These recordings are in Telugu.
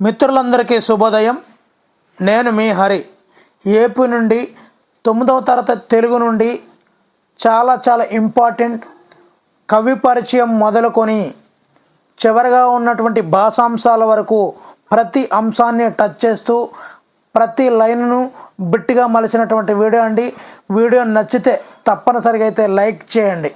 మిత్రులందరికీ శుభోదయం. నేను మీ హరి. ఏపీ నుండి తొమ్మిదవ తరగతి తెలుగు నుండి చాలా చాలా ఇంపార్టెంట్ కవి పరిచయం మొదలుకొని చివరిగా ఉన్నటువంటి భాషాంశాల వరకు ప్రతి అంశాన్ని టచ్ చేస్తూ ప్రతి లైన్ను బిట్టిగా మలిచినటువంటి వీడియో అండి. వీడియో నచ్చితే తప్పనిసరిగా అయితే లైక్ చేయండి.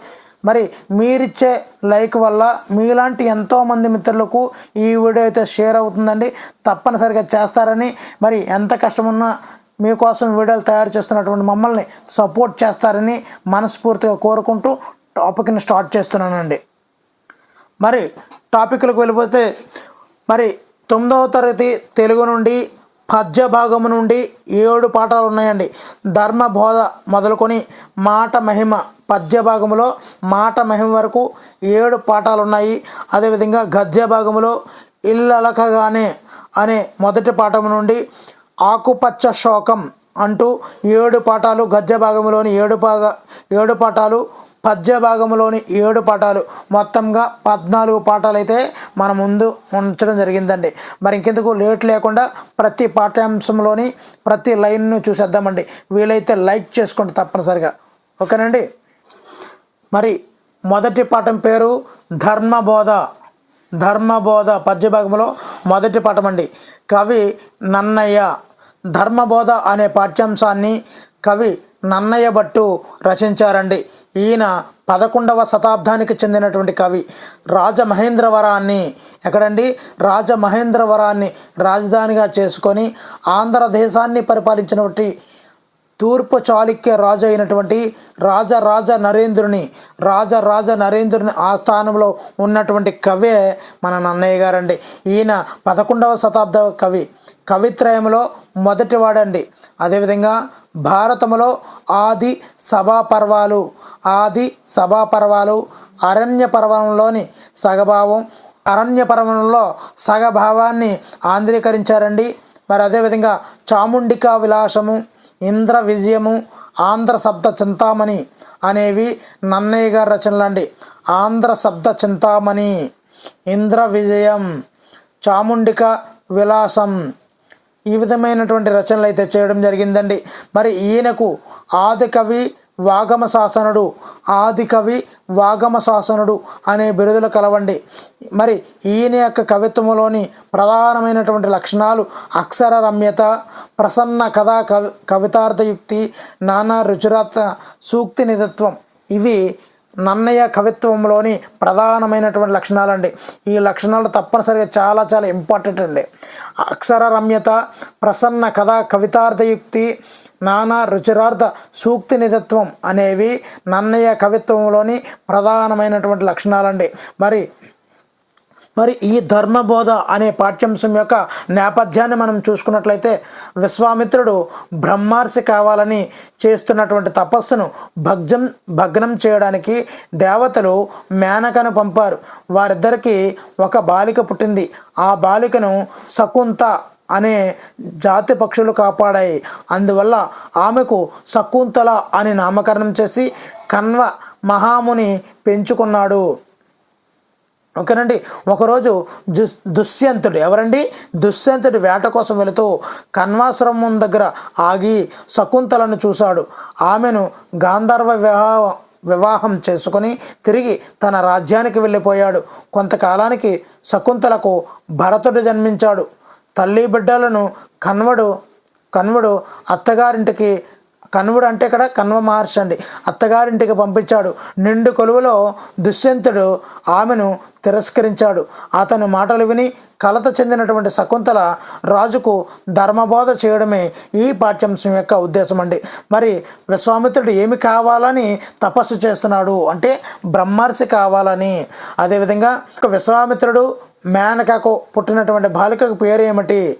మరి మీరిచ్చే లైక్ వల్ల మీలాంటి ఎంతోమంది మిత్రులకు ఈ వీడియో అయితే షేర్ అవుతుందండి. తప్పనిసరిగా చేస్తారని మరి ఎంత కష్టమున్నా మీకోసం వీడియోలు తయారు చేస్తున్నటువంటి మమ్మల్ని సపోర్ట్ చేస్తారని మనస్ఫూర్తిగా కోరుకుంటూ టాపిక్ని స్టార్ట్ చేస్తున్నానండి. మరి టాపిక్లకు వెళ్ళిపోతే మరి తొమ్మిదవ తరగతి తెలుగు నుండి పద్య భాగము నుండి ఏడు పాఠాలు ఉన్నాయండి. ధర్మ బోధ మొదలుకొని మాట మహిమ పద్య భాగములో మాట మహిమ వరకు ఏడు పాఠాలు ఉన్నాయి. అదేవిధంగా గద్య భాగములో ఇల్లలకగానే అనే మొదటి పాఠం నుండి ఆకుపచ్చ శోకం అంటూ ఏడు పాఠాలు గద్య భాగంలోని ఏడు భాగ ఏడు పాఠాలు పద్య భాగంలోని ఏడు పాఠాలు మొత్తంగా పద్నాలుగు పాఠాలు అయితే మన ముందు ఉంచడం జరిగిందండి. మరి ఇంకెందుకు లేట్ లేకుండా ప్రతి పాఠ్యాంశంలోని ప్రతి లైన్ను చూసేద్దామండి. వీలైతే లైక్ చేసుకోండి తప్పనిసరిగా. ఓకేనండి? మరి మొదటి పాఠం పేరు ధర్మబోధ. ధర్మబోధ పద్యభాగంలో మొదటి పాఠం అండి కవి నన్నయ్య. ధర్మబోధ అనే పాఠ్యాంశాన్ని కవి నన్నయ్య భట్టు రచించారండి. ఈయన పదకొండవ శతాబ్దానికి చెందినటువంటి కవి రాజమహేంద్రవరాన్ని ఎక్కడండి? రాజమహేంద్రవరాన్ని రాజధానిగా చేసుకొని ఆంధ్రదేశాన్ని పరిపాలించినటువంటి తూర్పు చాళుక్య రాజు అయినటువంటి రాజరాజ నరేంద్రుని రాజరాజ నరేంద్రుని ఆస్థానంలో ఉన్నటువంటి కవే మన నన్నయ్య గారండి. ఈయన పదకొండవ శతాబ్ద కవి కవిత్రయంలో మొదటివాడండి. అదేవిధంగా భారతములో ఆది సభా పర్వాలు ఆది సభా పర్వాలు అరణ్య పర్వంలోని సగభావం. అరణ్య పర్వంలో సగభావాన్ని ఆంధ్రీకరించారండి. మరి అదేవిధంగా చాముండికా విలాసము ఇంద్ర విజయము ఆంధ్ర శబ్ద చింతామణి అనేవి నన్నయ్య గారి రచనలు అండి. ఆంధ్ర శబ్ద చింతామణి ఇంద్ర విజయం చాముండిక విలాసం ఈ విధమైనటువంటి రచనలు అయితే చేయడం జరిగిందండి. మరి ఈయనకు ఆది కవి వాగమ శాసనుడు ఆది కవి వాగమ శాసనుడు అనే బిరుదులు కలవండి. మరి ఈయన యొక్క కవిత్వంలోని ప్రధానమైనటువంటి లక్షణాలు అక్షర రమ్యత ప్రసన్న కథా కవి కవితార్థయుక్తి నానా రుచిరాత సూక్తి నిధత్వం ఇవి నన్నయ్య కవిత్వంలోని ప్రధానమైనటువంటి లక్షణాలండి. ఈ లక్షణాలు తప్పనిసరిగా చాలా చాలా ఇంపార్టెంట్ అండి. అక్షర రమ్యత ప్రసన్న కథ కవితార్థయుక్తి నానా రుచిరార్థ సూక్తి నిధత్వం అనేవి నన్నయ్య కవిత్వంలోని ప్రధానమైనటువంటి లక్షణాలండి. మరి మరి ఈ ధర్మబోధ అనే పాఠ్యాంశం యొక్క నేపథ్యాన్ని మనం చూసుకున్నట్లయితే విశ్వామిత్రుడు బ్రహ్మార్షి కావాలని చేస్తున్నటువంటి తపస్సును భగ్జం భగ్నం చేయడానికి దేవతలు మేనకను పంపారు. వారిద్దరికీ ఒక బాలిక పుట్టింది. ఆ బాలికను శకుంత అనే జాతి పక్షులు కాపాడాయి. అందువల్ల ఆమెకు శకుంతల అని నామకరణం చేసి కన్వ మహాముని పెంచుకున్నాడు. ఓకేనండి. ఒకరోజు దుస్ దుష్యంతుడు ఎవరండి? దుష్యంతుడు వేట కోసం వెళుతూ కన్వాశ్రమం దగ్గర ఆగి శకుంతలను చూశాడు. ఆమెను గాంధర్వ వివాహ వివాహం చేసుకొని తిరిగి తన రాజ్యానికి వెళ్ళిపోయాడు. కొంతకాలానికి శకుంతలకు భరతుడు జన్మించాడు. తల్లి బిడ్డలను కన్వడు కన్వడు అత్తగారింటికి కన్వుడు అంటే ఇక్కడ కన్వ మహర్షి అండి. అత్తగారింటికి పంపించాడు. నిండు కొలువులో దుష్యంతుడు ఆమెను తిరస్కరించాడు. అతని మాటలు విని కలత చెందినటువంటి శకుంతల రాజుకు ధర్మబోధ చేయడమే ఈ పాఠ్యాంశం యొక్క ఉద్దేశం అండి. మరి విశ్వామిత్రుడు ఏమి కావాలని తపస్సు చేస్తున్నాడు అంటే బ్రహ్మర్షి కావాలని. అదేవిధంగా విశ్వామిత్రుడు మేనకకు పుట్టినటువంటి బాలికకు పేరు ఏమిటి?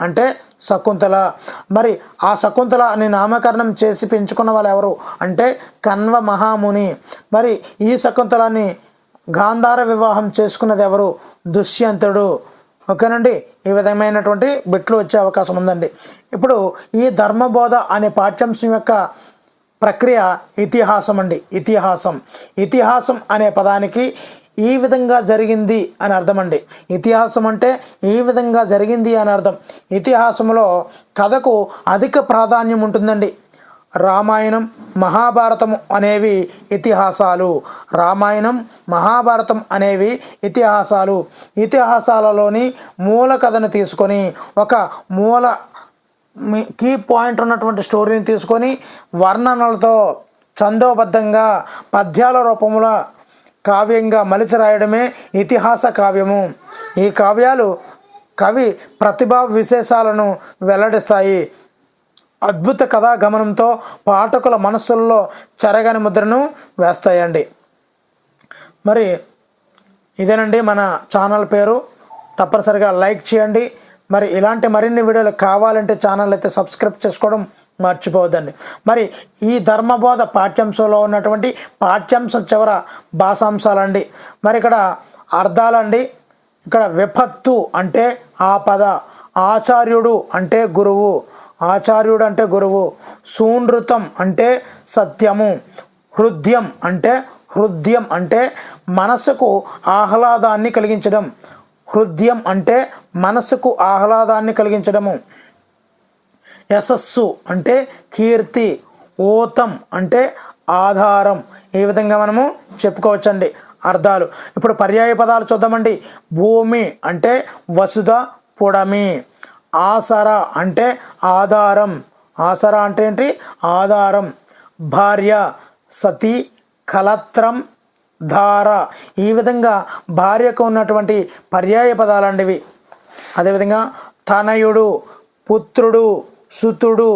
అంటే శకుంతల. మరి ఆ శకుంతల అని నామకరణం చేసి పెంచుకున్న వాళ్ళు ఎవరు? అంటే కన్వ మహాముని. మరి ఈ శకుంతలని గాంధార వివాహం చేసుకున్నది ఎవరు? దుష్యంతుడు. ఓకేనండి? ఈ విధమైనటువంటి బిట్లు వచ్చే అవకాశం ఉందండి. ఇప్పుడు ఈ ధర్మబోధ అనే పాఠ్యాంశం యొక్క ప్రక్రియ ఇతిహాసం అండి ఇతిహాసం. ఇతిహాసం అనే పదానికి ఈ విధంగా జరిగింది అని అర్థం అండి ఇతిహాసం అంటే ఈ విధంగా జరిగింది అని అర్థం. ఇతిహాసంలో కథకు అధిక ప్రాధాన్యం ఉంటుందండి. రామాయణం మహాభారతం అనేవి ఇతిహాసాలు. రామాయణం మహాభారతం అనేవి ఇతిహాసాలు. ఇతిహాసాలలోని మూల కథను తీసుకొని ఒక మూల కీ పాయింట్ ఉన్నటువంటి స్టోరీని తీసుకొని వర్ణనలతో చందోబద్ధంగా పద్యాల రూపంలో కావ్యంగా మలిచి రాయడమే ఇతిహాస కావ్యము. ఈ కావ్యాలు కవి ప్రతిభా విశేషాలను వెల్లడిస్తాయి. అద్భుత కథా గమనంతో పాఠకుల మనస్సుల్లో చెరగని ముద్రను వేస్తాయండి. మరి ఇదేనండి మన ఛానల్ పేరు. తప్పనిసరిగా లైక్ చేయండి. మరి ఇలాంటి మరిన్ని వీడియోలు కావాలంటే ఛానల్ అయితే సబ్స్క్రైబ్ చేసుకోవడం మర్చిపోవద్దండి. మరి ఈ ధర్మబోధ పాఠ్యాంశంలో ఉన్నటువంటి పాఠ్యాంశం చివర భాషాంశాలండి. మరి ఇక్కడ అర్థాలండి. ఇక్కడ విపత్తు అంటే ఆపద ఆచార్యుడు అంటే గురువు ఆచార్యుడు అంటే గురువు సూనృతం అంటే సత్యము హృదయం అంటే హృదయం అంటే మనసుకు ఆహ్లాదాన్ని కలిగించడం హృదయం అంటే మనసుకు ఆహ్లాదాన్ని కలిగించడము. యశస్సు అంటే కీర్తి ఓతం అంటే ఆధారం. ఈ విధంగా మనము చెప్పుకోవచ్చండి? అర్థాలు. ఇప్పుడు పర్యాయ పదాలు చూద్దామండి. భూమి అంటే వసుధ పుడమి. ఆసర అంటే ఆధారం. ఆసర అంటే ఏంటి? ఆధారం. భార్య సతి కలత్రం ధార. ఈ విధంగా భార్యకు ఉన్నటువంటి పర్యాయ పదాలండి ఇవి అదేవిధంగా తనయుడు పుత్రుడు సుతుడు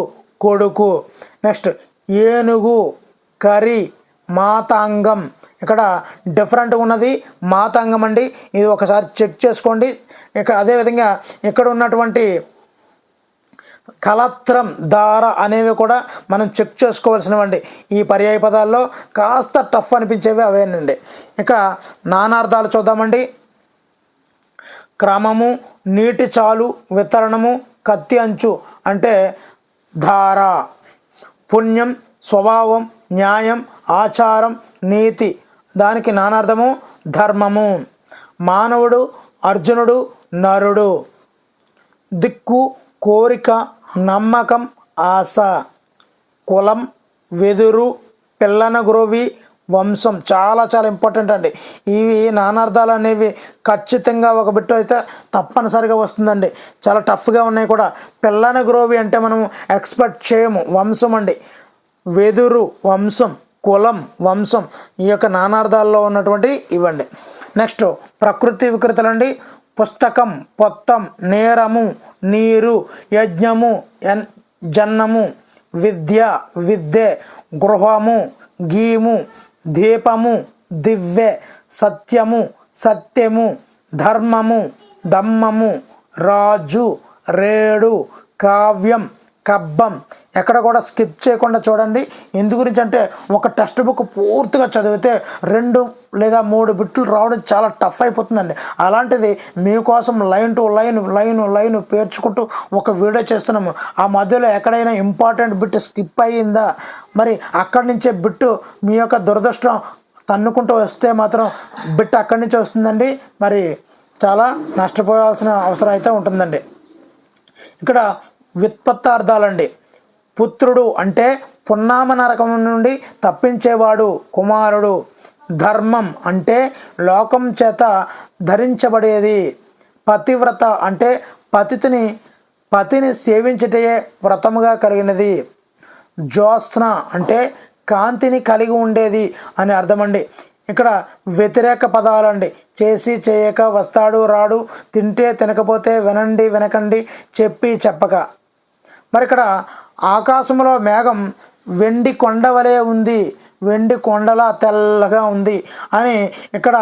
కొడుకు. నెక్స్ట్ ఏనుగు కరి మాతాంగం. ఇక్కడ డిఫరెంట్ ఉన్నది మాతాంగం అండి. ఇది ఒకసారి చెక్ చేసుకోండి. ఇక్కడ అదేవిధంగా ఇక్కడ ఉన్నటువంటి కలత్రం దార అనేవి కూడా మనం చెక్ చేసుకోవాల్సినవండి. ఈ పర్యాయ పదాల్లో కాస్త టఫ్ అనిపించేవి అవేనండి ఇక నానార్థాలు చూద్దామండి. క్రమము నీటి చాలు వితరణము కత్తి అంచు అంటే ధార. పుణ్యం స్వభావం న్యాయం ఆచారం నీతి. దానికి నానార్థము ధర్మము. మానవుడు అర్జునుడు నరుడు. దిక్కు కోరిక నమ్మకం ఆశ. కులం వెదురు పిల్లన గ్రోవి వంశం చాలా చాలా ఇంపార్టెంట్ అండి. ఇవి నానార్థాలు అనేవి ఖచ్చితంగా ఒక బిట్ అయితే తప్పనిసరిగా వస్తుందండి. చాలా టఫ్గా ఉన్నాయి కూడా. పిల్లన గ్రోవి అంటే మనం ఎక్స్పెక్ట్ చేయము. వంశం అండి. వెదురు వంశం కులం వంశం ఈ యొక్క నానార్థాల్లో ఉన్నటువంటి ఇవ్వండి నెక్స్ట్ ప్రకృతి వికృతులండి పుస్తకం పొత్తం నేరము నీరు యజ్ఞము ఎన్ జన్నము విద్య విద్య గృహము గీము దీపము దివ్వె సత్యము సత్యము ధర్మము దమ్మము రాజు రేడు కావ్యం కబ్బం. ఎక్కడ కూడా స్కిప్ చేయకుండా చూడండి. ఎందు గురించి అంటే ఒక టెక్స్ట్ బుక్ పూర్తిగా చదివితే రెండు లేదా మూడు బిట్లు రావడం చాలా టఫ్ అయిపోతుందండి. అలాంటిది మీకోసం line to line line line పేర్చుకుంటూ ఒక వీడియో చేస్తున్నాము. ఆ మధ్యలో ఎక్కడైనా ఇంపార్టెంట్ బిట్ స్కిప్ అయ్యిందా? మరి అక్కడి నుంచే బిట్టు మీ యొక్క దురదృష్టం తన్నుకుంటూ వస్తే మాత్రం బిట్ అక్కడి నుంచి వస్తుందండి. మరి చాలా నష్టపోవాల్సిన అవసరం అయితే ఉంటుందండి. ఇక్కడ వ్యుత్పత్తార్థాలండి. పుత్రుడు అంటే పున్నామ నరకం నుండి తప్పించేవాడు కుమారుడు. ధర్మం అంటే లోకం చేత ధరించబడేది. పతివ్రత అంటే పతిని పతిని సేవించటయే వ్రతముగా కలిగినది. జ్యోత్స్న అంటే కాంతిని కలిగి ఉండేది అని అర్థమండి. ఇక్కడ వ్యతిరేక పదాలండి. చేసి చేయక వస్తాడు రాడు తింటే తినకపోతే వినండి వినకండి చెప్పి చెప్పక. మరి ఇక్కడ ఆకాశంలో మేఘం వెండి కొండ వలె ఉంది వెండి కొండలా తెల్లగా ఉంది అని ఇక్కడ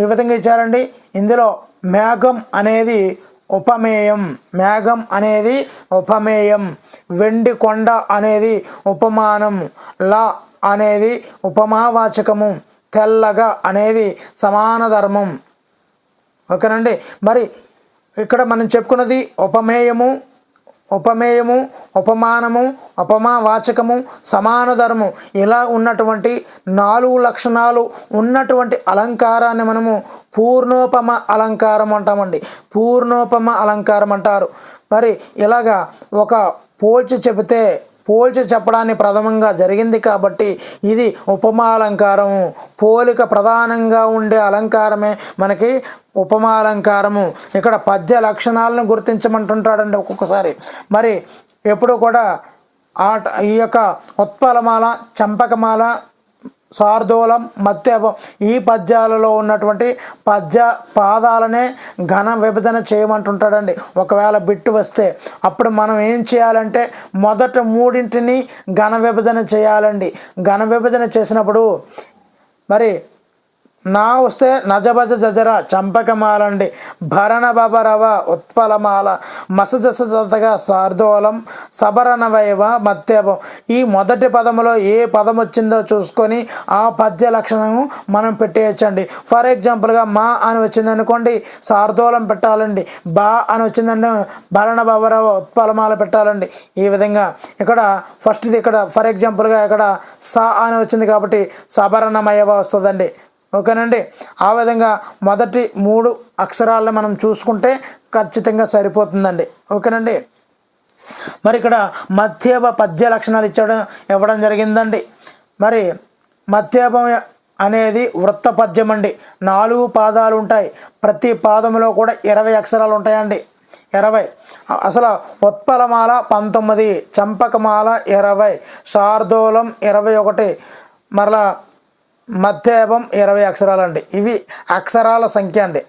ఈ విధంగా ఇచ్చారండి? ఇందులో మేఘం అనేది ఉపమేయం మేఘం అనేది ఉపమేయం వెండి కొండ అనేది ఉపమానం లా అనేది ఉపమావాచకము తెల్లగా అనేది సమాన ధర్మం. ఓకేనండి? మరి ఇక్కడ మనం చెప్పుకున్నది ఉపమేయము ఉపమేయము ఉపమానము ఉపమావాచకము సమానధర్మం ఇలా ఉన్నటువంటి నాలుగు లక్షణాలు ఉన్నటువంటి అలంకారాన్ని మనము పూర్ణోపమ అలంకారం అంటామండి. పూర్ణోపమ అలంకారం అంటారు. మరి ఇలాగా ఒక పోల్చి చెబితే పోల్చి చెప్పడాన్ని ప్రథమంగా జరిగింది కాబట్టి ఇది ఉపమా అలంకారము పోలిక ప్రధానంగా ఉండే అలంకారమే మనకి ఉపమాలంకారము. ఇక్కడ పద్య లక్షణాలను గుర్తించమంటుంటాడండి ఒక్కొక్కసారి. మరి ఎప్పుడు కూడా ఆట ఈ యొక్క ఉత్పలమాల చంపకమాల శార్దూలం మత్యభం ఈ పద్యాలలో ఉన్నటువంటి పద్య పాదాలనే ఘన విభజన చేయమంటుంటాడండి. ఒకవేళ బిట్టు వస్తే అప్పుడు మనం ఏం చేయాలంటే మొదట మూడింటిని ఘన విభజన చేయాలండి. ఘన విభజన చేసినప్పుడు మరి నా వస్తే నజబజ జజర చంపకమాల అండి భరణ బబరవ ఉత్పలమాల మసజసతగా సార్దోలం సబరణ వైవ మత్యభం ఈ మొదటి పదములో ఏ పదం వచ్చిందో చూసుకొని ఆ పద్య లక్షణము మనం పెట్టేయచ్చండి. ఫర్ ఎగ్జాంపుల్గా మా అని వచ్చింది అనుకోండి పెట్టాలండి. బా అని వచ్చిందంటే భరణ బబరవ ఉత్పలమాల పెట్టాలండి. ఈ విధంగా ఇక్కడ ఫస్ట్ది ఇక్కడ ఫర్ ఎగ్జాంపుల్గా ఇక్కడ సా అని వచ్చింది కాబట్టి సబరణమయవ వస్తుందండి. ఓకేనండి? ఆ విధంగా మొదటి మూడు అక్షరాలను మనం చూసుకుంటే ఖచ్చితంగా సరిపోతుందండి. ఓకేనండి? మరి ఇక్కడ మధ్యభ పద్య లక్షణాలు ఇచ్చడం ఇవ్వడం జరిగిందండి. మరి మధ్యభం అనేది వృత్త పద్యం అండి. నాలుగు పాదాలు ఉంటాయి. ప్రతి పాదములో కూడా ఇరవై అక్షరాలు ఉంటాయండి. ఇరవై. అసలు ఉత్పలమాల పంతొమ్మిది చంపకమాల ఇరవై శార్దూలం ఇరవై ఒకటి మరలా మధ్యభం ఇరవై అక్షరాలండి. ఇవి అక్షరాల సంఖ్య అండి.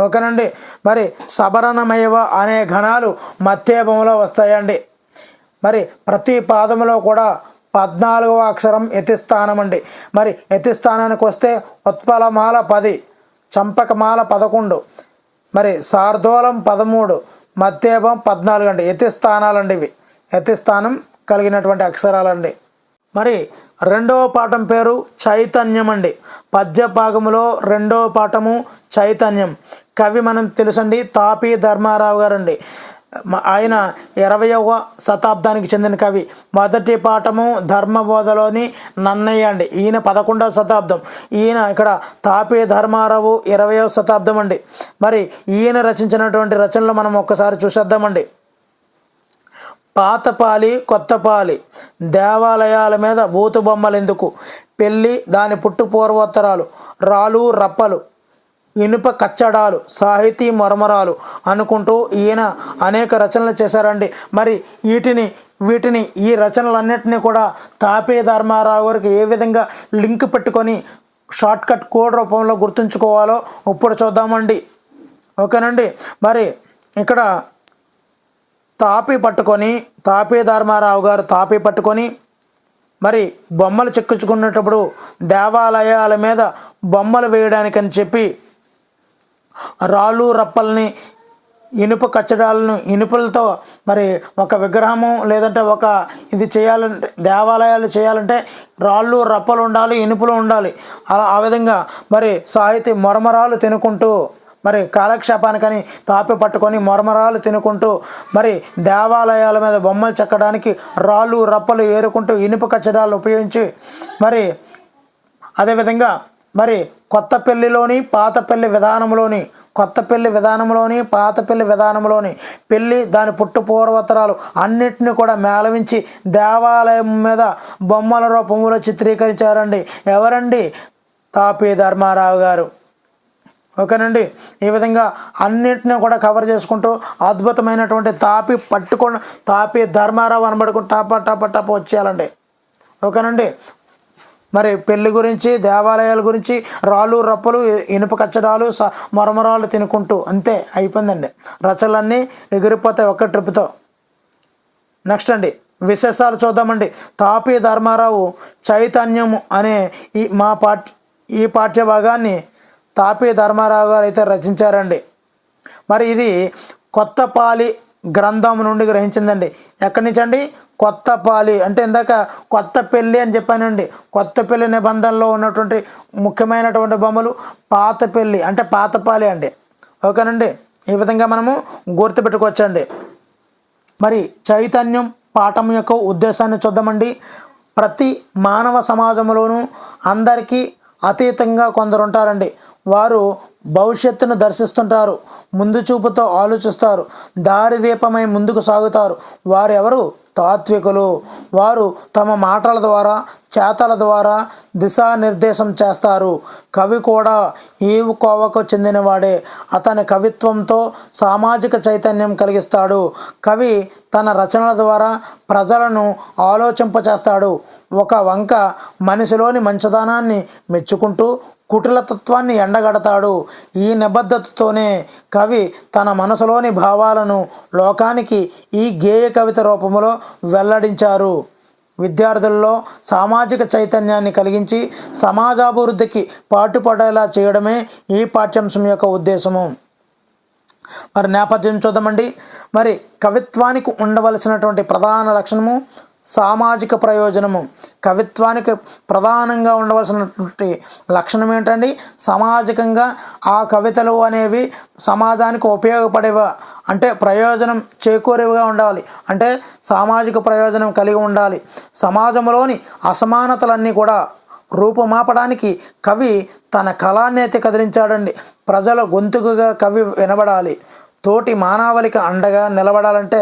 ఓకేనండి మరి సబరణమయవ అనే ఘనాలు మధ్యభంలో వస్తాయండి. మరి ప్రతి పాదములో కూడా పద్నాలుగవ అక్షరం యతిస్థానం అండి మరి యతిస్థానానికి వస్తే ఉత్పలమాల పది చంపకమాల పదకొండు మరి శార్దూలం పదమూడు మధ్యేపం పద్నాలుగు అండి యతిస్థానాలండి ఇవి. యతిస్థానం కలిగినటువంటి అక్షరాలండి. మరి రెండవ పాఠం పేరు చైతన్యం అండి పద్య భాగములో రెండవ పాఠము చైతన్యం. కవి మనం తెలుసండి తాపి ధర్మారావు గారండి. ఆయన ఇరవయవ శతాబ్దానికి చెందిన కవి. మొదటి పాఠము ధర్మబోధలోని నన్నయ్య అండి. ఈయన పదకొండవ శతాబ్దం. ఈయన ఇక్కడ తాపి ధర్మారావు ఇరవయవ శతాబ్దం అండి. మరి ఈయన రచించినటువంటి రచనలు మనం ఒక్కసారి చూసేద్దామండి. పాతపాలి కొత్తపాలి. దేవాలయాల మీద బూతు ఎందుకు పెళ్ళి దాని పుట్టు పూర్వోత్తరాలు. రాళ్ళు రప్పలు ఇనుప కచ్చడాలు సాహితీ మరమరాలు అనుకుంటూ ఈయన అనేక రచనలు చేశారండి. మరి వీటిని వీటిని ఈ రచనలన్నింటినీ కూడా తాపే ధర్మారావు గారికి ఏ విధంగా లింక్ పెట్టుకొని షార్ట్కట్ కోడ్ రూపంలో గుర్తుంచుకోవాలో ఇప్పుడు చూద్దామండి. ఓకేనండి? మరి ఇక్కడ తాపి పట్టుకొని తాపి ధర్మారావు గారు తాపి పట్టుకొని మరి బొమ్మలు చెక్కించుకునేటప్పుడు దేవాలయాల మీద బొమ్మలు వేయడానికని చెప్పి రాళ్ళు రప్పల్ని ఇనుప కచ్చడాలను ఇనుపలతో మరి ఒక విగ్రహము లేదంటే ఒక ఇది చేయాలంటే దేవాలయాలు చేయాలంటే రాళ్ళు రప్పలు ఉండాలి ఇనుపులు ఉండాలి. అలా ఆ విధంగా మరి సాహితీ మొరమరాలు తినుకుంటూ మరి కాలక్షేపానికని తాపి పట్టుకొని మొరమరాలు తినుకుంటూ మరి దేవాలయాల మీద బొమ్మలు చెక్కడానికి రాళ్ళు రప్పలు ఏరుకుంటూ ఇనుప కచ్చడాలు ఉపయోగించి మరి అదేవిధంగా మరి కొత్త పెళ్ళిలోని పాత పెళ్ళి విధానంలోని కొత్త పెళ్ళి విధానంలోని పాత పెళ్ళి విధానంలోని పెళ్ళి దాని పుట్టు పూర్వోత్తరాలు అన్నిటిని కూడా మేళవించి దేవాలయం మీద బొమ్మల రూపంలో చిత్రీకరించారండి. ఎవరండి? తాపి ధర్మారావు గారు. ఓకేనండి ఈ విధంగా అన్నింటినీ కూడా కవర్ చేసుకుంటూ అద్భుతమైనటువంటి తాపి పట్టుకొని తాపి ధర్మారావు అనబడుకుని టాప టాప టాప వచ్చేయాలండి. ఓకేనండి మరి పెళ్ళి గురించి దేవాలయాల గురించి రాళ్ళు రప్పలు ఇనుప కచ్చడాలు స మరమరాలు తినుకుంటూ అంతే అయిపోయిందండి. రచనలన్నీ ఎగిరిపోతాయి ఒక్క ట్రిప్తో. నెక్స్ట్ అండి విశేషాలు చూద్దామండి. తాపి ధర్మారావు చైతన్యము అనే ఈ మా పాఠ్య ఈ పాఠ్య భాగాన్ని తాపి ధర్మారావు గారు అయితే రచించారండి. మరి ఇది కొత్తపాలి గ్రంథం నుండి గ్రహించిందండి. ఎక్కడి నుంచి అండి కొత్తపాలి అంటే ఇందాక కొత్త పెళ్ళి అని చెప్పానండి. కొత్త పెళ్ళి నిబంధనలో ఉన్నటువంటి ముఖ్యమైనటువంటి బొమ్మలు పాత పెళ్ళి అంటే పాతపాలి అండి. ఓకేనండి? ఈ విధంగా మనము గుర్తుపెట్టుకోవచ్చండి. మరి చైతన్యం పాఠం యొక్క ఉద్దేశాన్ని చూద్దామండి. ప్రతి మానవ సమాజంలోనూ అందరికీ అతీతంగా కొందరు ఉంటారండి వారు భవిష్యత్తును దర్శిస్తుంటారు ముందు చూపుతో ఆలోచిస్తారు దారిదీపమై ముందుకు సాగుతారు. వారెవరు? తాత్వికులు. వారు తమ మాటల ద్వారా చేతల ద్వారా దిశానిర్దేశం చేస్తారు. కవి కూడా ఈ కోవకు చెందినవాడే. అతని కవిత్వంతో సామాజిక చైతన్యం కలిగిస్తాడు. కవి తన రచనల ద్వారా ప్రజలను ఆలోచింపచేస్తాడు. ఒక వంక మనిషిలోని మంచిదనాన్ని మెచ్చుకుంటూ కుటిలతత్వాన్ని ఎండగడతాడు. ఈ నిబద్ధతతోనే కవి తన మనసులోని భావాలను లోకానికి ఈ గేయ కవిత రూపంలో వెల్లడించారు. విద్యార్థుల్లో సామాజిక చైతన్యాన్ని కలిగించి సమాజాభివృద్ధికి పాటుపడేలా చేయడమే ఈ పాఠ్యాంశం యొక్క ఉద్దేశము. మరి నేపథ్యం చూద్దామండి. మరి కవిత్వానికి ఉండవలసినటువంటి ప్రధాన లక్షణము సామాజిక ప్రయోజనము. కవిత్వానికి ప్రధానంగా ఉండవలసినటువంటి లక్షణం ఏంటండి? సామాజికంగా ఆ కవితలు అనేవి సమాజానికి ఉపయోగపడేవా? అంటే ప్రయోజనం చేకూరేవిగా ఉండాలి. అంటే సామాజిక ప్రయోజనం కలిగి ఉండాలి. సమాజంలోని అసమానతలన్నీ కూడా రూపుమాపడానికి కవి తన కళానేతి కదిలించాడండి. ప్రజల గొంతుకుగా కవి వినబడాలి. తోటి మానవాళికి అండగా నిలబడాలంటే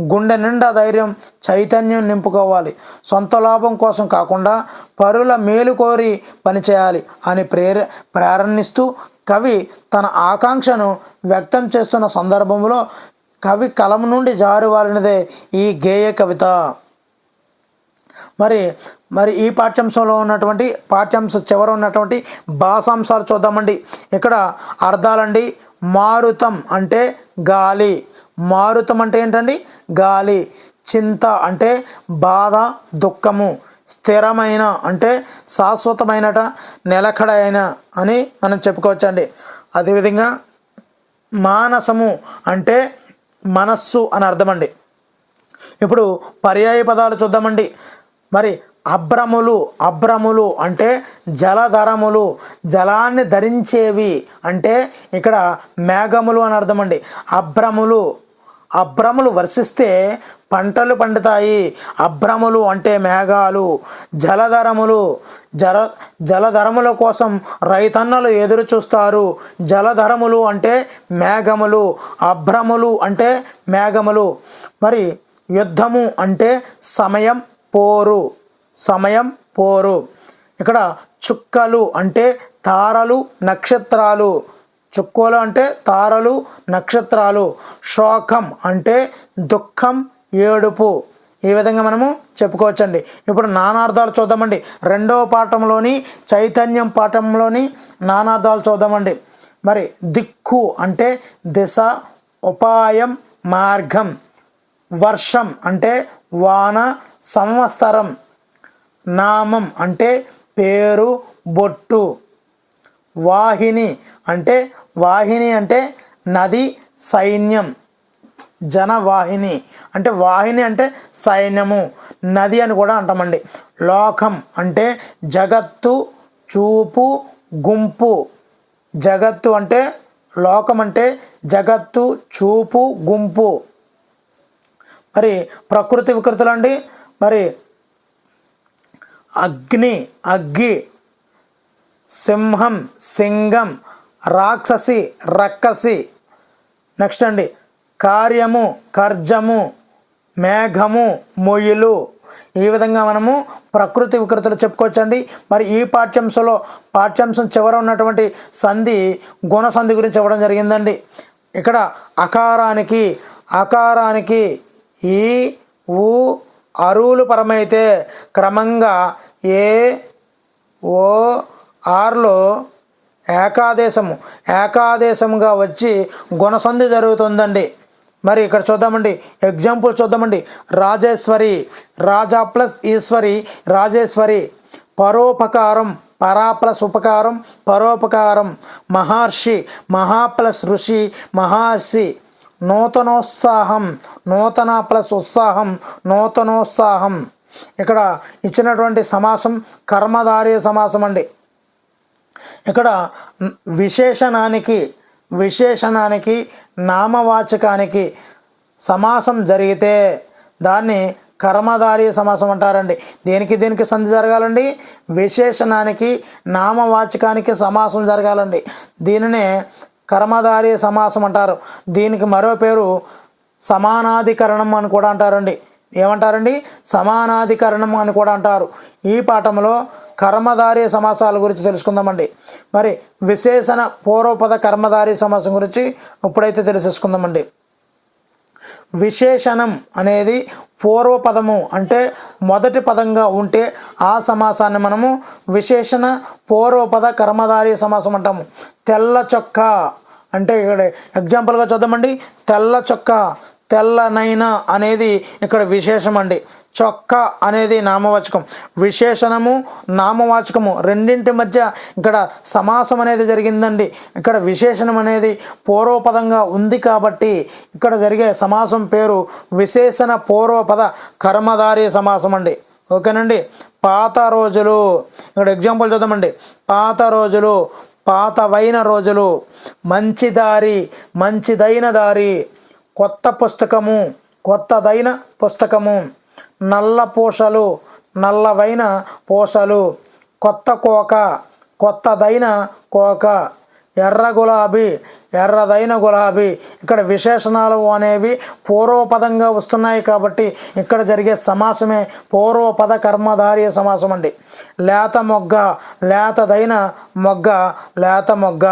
గుండె నిండా ధైర్యం చైతన్యం నింపుకోవాలి. సొంత లాభం కోసం కాకుండా పరుల మేలు కోరి పనిచేయాలి అని ప్రేర ప్రేరణిస్తూ కవి తన ఆకాంక్షను వ్యక్తం చేస్తున్న సందర్భంలో కవి కలం నుండి జారువాలినదే ఈ గేయ కవిత. మరి మరి ఈ పాఠ్యాంశంలో ఉన్నటువంటి పాఠ్యాంశ చివర ఉన్నటువంటి భాషాంశాలు చూద్దామండి. ఇక్కడ అర్థాలండి మారుతం అంటే గాలి. మారుతం అంటే ఏంటండి? గాలి. చింత అంటే బాధ దుఃఖము. స్థిరమైన అంటే శాశ్వతమైనట నిలకడైన అని మనం చెప్పుకోవచ్చండి. అదేవిధంగా మానసము అంటే మనస్సు అని అర్థమండి. ఇప్పుడు పర్యాయ పదాలు చూద్దామండి. మరి అభ్రములు అభ్రములు అంటే జలధరములు జలాన్ని ధరించేవి అంటే ఇక్కడ మేఘములు అని అర్థమండి అభ్రములు అభ్రములు వర్షిస్తే పంటలు పండుతాయి. అభ్రములు అంటే మేఘాలు జలధరములు జల జలధరముల కోసం రైతన్నలు ఎదురు చూస్తారు. జలధరములు అంటే మేఘములు అభ్రములు అంటే మేఘములు. మరి యుద్ధము అంటే సమయం పోరు. సమయం పోరు. ఇక్కడ చుక్కలు అంటే తారలు నక్షత్రాలు. చుక్కలు అంటే తారలు నక్షత్రాలు. శోకం అంటే దుఃఖం ఏడుపు. ఈ విధంగా మనము చెప్పుకోవచ్చండి. ఇప్పుడు నానార్థాలు చూద్దామండి. రెండవ పాఠంలోని చైతన్యం పాఠంలోని నానార్థాలు చూద్దామండి. మరి దిక్కు అంటే దిశ ఉపాయం మార్గం. వర్షం అంటే వాన సంవత్సరం నామం అంటే పేరు బొట్టు. వాహిని అంటే వాహిని అంటే నది సైన్యం. జనవాహిని అంటే వాహిని అంటే సైన్యము. నది అని కూడా అంటామండి. లోకం అంటే జగత్తు చూపు గుంపు. జగత్తు అంటే లోకం అంటే జగత్తు చూపు గుంపు. మరి ప్రకృతి వికృతులు అండి మరి అగ్ని అగ్గి సింహం సింగం రాక్షసి రక్కసి. నెక్స్ట్ అండి. కార్యము కర్జము మేఘము మొయ్యలు. ఈ విధంగా మనము ప్రకృతి వికృతులు చెప్పుకోవచ్చండి. మరి ఈ పాఠ్యాంశంలో పాఠ్యాంశం చివర ఉన్నటువంటి సంధి గుణ సంధి గురించి ఇవ్వడం జరిగిందండి. ఇక్కడ అకారానికి అకారానికి ఈ ఊ అరువులు పరమైతే క్రమంగా ఏ ఓ ఆర్లో ఏకాదేశము ఏకాదేశముగా వచ్చి గుణసంధి జరుగుతుందండి. మరి ఇక్కడ చూద్దామండి ఎగ్జాంపుల్ చూద్దామండి. రాజేశ్వరి రాజా ప్లస్ ఈశ్వరి రాజేశ్వరి పరోపకారం పరా ప్లస్ ఉపకారం పరోపకారం మహర్షి మహా ప్లస్ ఋషి మహర్షి నూతనోత్సాహం నూతన ప్లస్ ఉత్సాహం నూతనోత్సాహం. ఇక్కడ ఇచ్చినటువంటి సమాసం కర్మధారయ సమాసం అండి ఇక్కడ విశేషణానికి విశేషణానికి నామవాచకానికి సమాసం జరిగితే దాన్ని కర్మధారి సమాసం అంటారండి. దేనికి దేనికి సంధి జరగాలండి? విశేషణానికి నామవాచకానికి సమాసం జరగాలండి. దీనినే కర్మధారి సమాసం అంటారు. దీనికి మరో పేరు సమానాధికరణం అని కూడా అంటారండి. ఏమంటారండి? సమానాధికరణం అని కూడా అంటారు. ఈ పాఠంలో కర్మధారి సమాసాల గురించి తెలుసుకుందామండి. మరి విశేషణ పూర్వపద కర్మధారి సమాసం గురించి ఇప్పుడైతే తెలుసుకుందామండి విశేషణం అనేది పూర్వపదము అంటే మొదటి పదంగా ఉంటే ఆ సమాసాన్ని మనము విశేషణ పూర్వపద కర్మధారి సమాసం అంటాము. తెల్ల చొక్కా అంటే ఇక్కడ ఎగ్జాంపుల్గా చూద్దామండి. తెల్ల చొక్కా. తెల్లనైన అనేది ఇక్కడ విశేషం అండి చొక్క అనేది నామవాచకం. విశేషణము నామవాచకము రెండింటి మధ్య ఇక్కడ సమాసం అనేది జరిగిందండి. ఇక్కడ విశేషణం అనేది పూర్వపదంగా ఉంది కాబట్టి ఇక్కడ జరిగే సమాసం పేరు విశేషణ పూర్వపద కర్మధారి సమాసం అండి ఓకేనండి? పాత రోజులు ఇక్కడ ఎగ్జాంపుల్ చూద్దామండి. పాత రోజులు పాతవైన రోజులు మంచి దారి మంచిదైన దారి కొత్త పుస్తకము కొత్తదైన పుస్తకము నల్ల పూసలు నల్లవైన పూసలు కొత్త కోక కొత్తదైన కోక ఎర్ర గులాబీ ఎర్రదైన గులాబీ. ఇక్కడ విశేషణాలు అనేవి పూర్వపదంగా వస్తున్నాయి కాబట్టి ఇక్కడ జరిగే సమాసమే పూర్వపద కర్మధార్య సమాసం అండి లేత మొగ్గ లేతదైన మొగ్గ లేత మొగ్గ.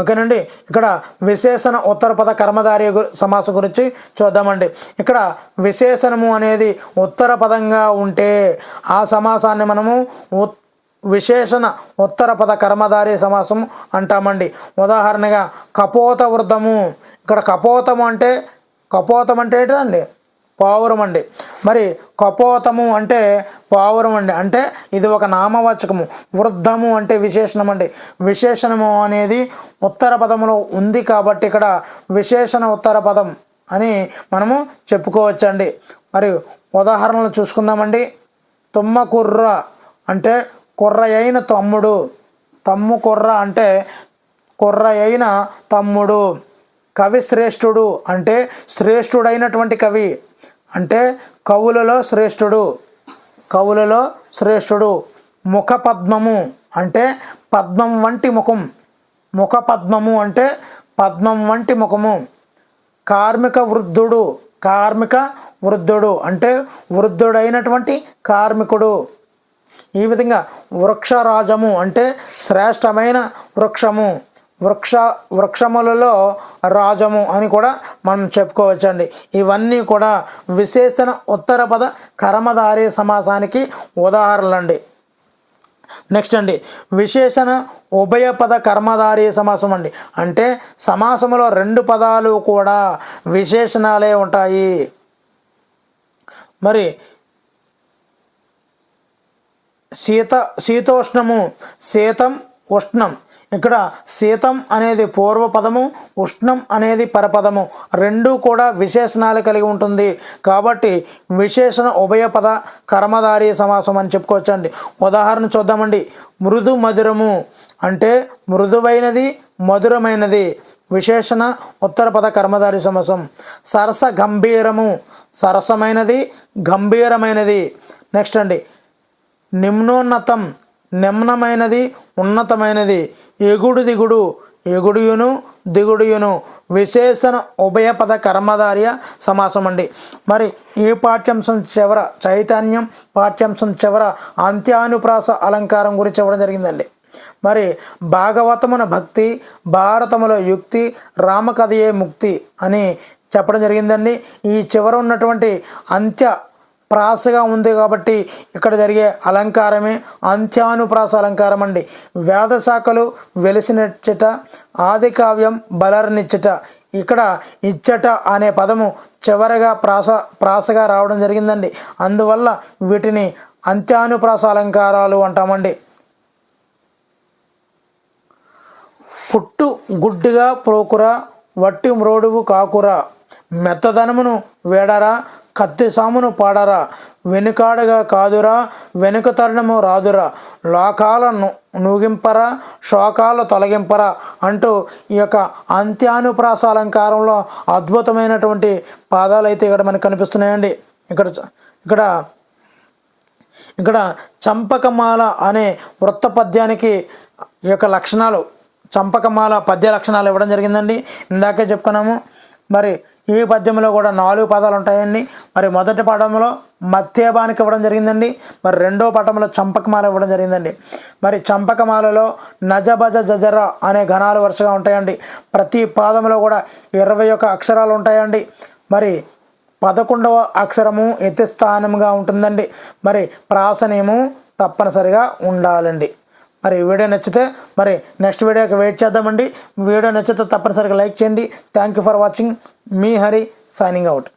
ఓకేనండి ఇక్కడ విశేషణ ఉత్తరపద కర్మధారి గు- సమాసం గురించి చూద్దామండి. ఇక్కడ విశేషణము అనేది ఉత్తర పదంగా ఉంటే ఆ సమాసాన్ని మనము ఉత్ విశేషణ ఉత్తర పద కర్మధారి సమాసం అంటామండి. ఉదాహరణగా కపోత వృద్ధము. ఇక్కడ కపోతము అంటే కపోతం అంటే ఏంటండి పావురం అండి. మరి కపోతము అంటే పావురం అండి. అంటే ఇది ఒక నామవాచకము. వృద్ధము అంటే విశేషణం అండి. విశేషణము అనేది ఉత్తర పదములో ఉంది కాబట్టి ఇక్కడ విశేషణ ఉత్తర పదం అని మనము చెప్పుకోవచ్చండి. మరి ఉదాహరణలు చూసుకుందామండి. తుమ్మ కుర్ర అంటే కుర్ర అయిన తమ్ముడు. తమ్ము కుర్ర అంటే కుర్ర అయిన తమ్ముడు. కవి శ్రేష్ఠుడు అంటే శ్రేష్ఠుడైనటువంటి కవి. అంటే కవులలో శ్రేష్ఠుడు కవులలో శ్రేష్ఠుడు ముఖ పద్మము అంటే పద్మం వంటి ముఖం. ముఖ పద్మము అంటే పద్మం వంటి ముఖము. కార్మిక వృద్ధుడు కార్మిక వృద్ధుడు అంటే వృద్ధుడైనటువంటి కార్మికుడు. ఈ విధంగా వృక్షరాజము అంటే శ్రేష్టమైన వృక్షము. వృక్ష వృక్షములలో రాజము అని కూడా మనం చెప్పుకోవచ్చండి. ఇవన్నీ కూడా విశేషణ ఉత్తర పద కర్మధారి సమాసానికి ఉదాహరణలండి. నెక్స్ట్ అండి విశేషణ ఉభయ పద కర్మధారి సమాసం అండి. అంటే సమాసములో రెండు పదాలు కూడా విశేషణాలే ఉంటాయి. మరి శీత శీతోష్ణము శీతం ఉష్ణం ఇక్కడ శీతం అనేది పూర్వపదము ఉష్ణం అనేది పరపదము. రెండు కూడా విశేషణాలు కలిగి ఉంటుంది. కాబట్టి విశేషణ ఉభయపద కర్మధారి సమాసం అని చెప్పుకోవచ్చండి. ఉదాహరణ చూద్దామండి. మృదు మధురము అంటే మృదువైనది మధురమైనది. విశేషణ ఉత్తర పద కర్మధారి సమాసం. సరస గంభీరము సరసమైనది గంభీరమైనది. నెక్స్ట్ అండి. నిమ్నోన్నతం నిమ్నమైనది ఉన్నతమైనది. ఎగుడు దిగుడు ఎగుడుయును దిగుడుయును. విశేషణ ఉభయపద కర్మధార్య సమాసం అండి మరి ఈ పాఠ్యాంశం చివర చైతన్యం పాఠ్యాంశం చివర అంత్యానుప్రాస అలంకారం గురించి ఇవ్వడం జరిగిందండి. మరి భాగవతమున భక్తి భారతములో యుక్తి రామకథయే ముక్తి అని చెప్పడం జరిగిందండి. ఈ చివర ఉన్నటువంటి అంత్య ప్రాసగా ఉంది కాబట్టి ఇక్కడ జరిగే అలంకారమే అంత్యానుప్రాస అలంకారం అండి. వేద శాఖలు వెలిసినచ్చట ఆది కావ్యం బలర్నిచ్చట. ఇక్కడ ఇచ్చట అనే పదము చివరగా ప్రాస ప్రాసగా రావడం జరిగిందండి. అందువల్ల వీటిని అంత్యానుప్రాస అలంకారాలు అంటామండి. పుట్టు గుడ్డుగా ప్రోకురా వట్టి మ్రోడువు కాకురా. మెత్తదనమును వేడరా? కత్తి సామును పాడరా. వెనుకాడగా కాదురా వెనుక తరుణము రాదురా. లోకాల ను నూగింపరా శోకాలు తొలగింపరా అంటూ ఈ యొక్క అంత్యానుప్రాస అలంకారంలో అద్భుతమైనటువంటి పాదాలు అయితే ఇక్కడ మనకు కనిపిస్తున్నాయండి. ఇక్కడ చ- ఇక్కడ ఇక్కడ చంపకమాల అనే వృత్త పద్యానికి ఈ యొక్క లక్షణాలు చంపకమాల పద్య లక్షణాలు ఇవ్వడం జరిగిందండి. ఇందాకే చెప్పుకున్నాము. మరి ఈ పద్యంలో కూడా నాలుగు పదాలు ఉంటాయండి. మరి మొదటి పదంలో మత్యభానికి ఇవ్వడం జరిగిందండి. మరి రెండో పటంలో చంపకమాల ఇవ్వడం జరిగిందండి. మరి చంపకమాలలో నజబజ జజర అనే ఘనాలు వరుసగా ఉంటాయండి. ప్రతి పాదంలో కూడా ఇరవై ఒక్క అక్షరాలు ఉంటాయండి. మరి పదకొండవ అక్షరము యతిస్థానంగా ఉంటుందండి. మరి ప్రాసనేము తప్పనిసరిగా ఉండాలండి. మరి వీడియో నచ్చితే మరి నెక్స్ట్ వీడియోకి వెయిట్ చేద్దామండి. వీడియో నచ్చితే తప్పనిసరిగా లైక్ చేయండి. థ్యాంక్ యూ ఫర్ వాచింగ్ మీ హరి సైనింగ్ అవుట్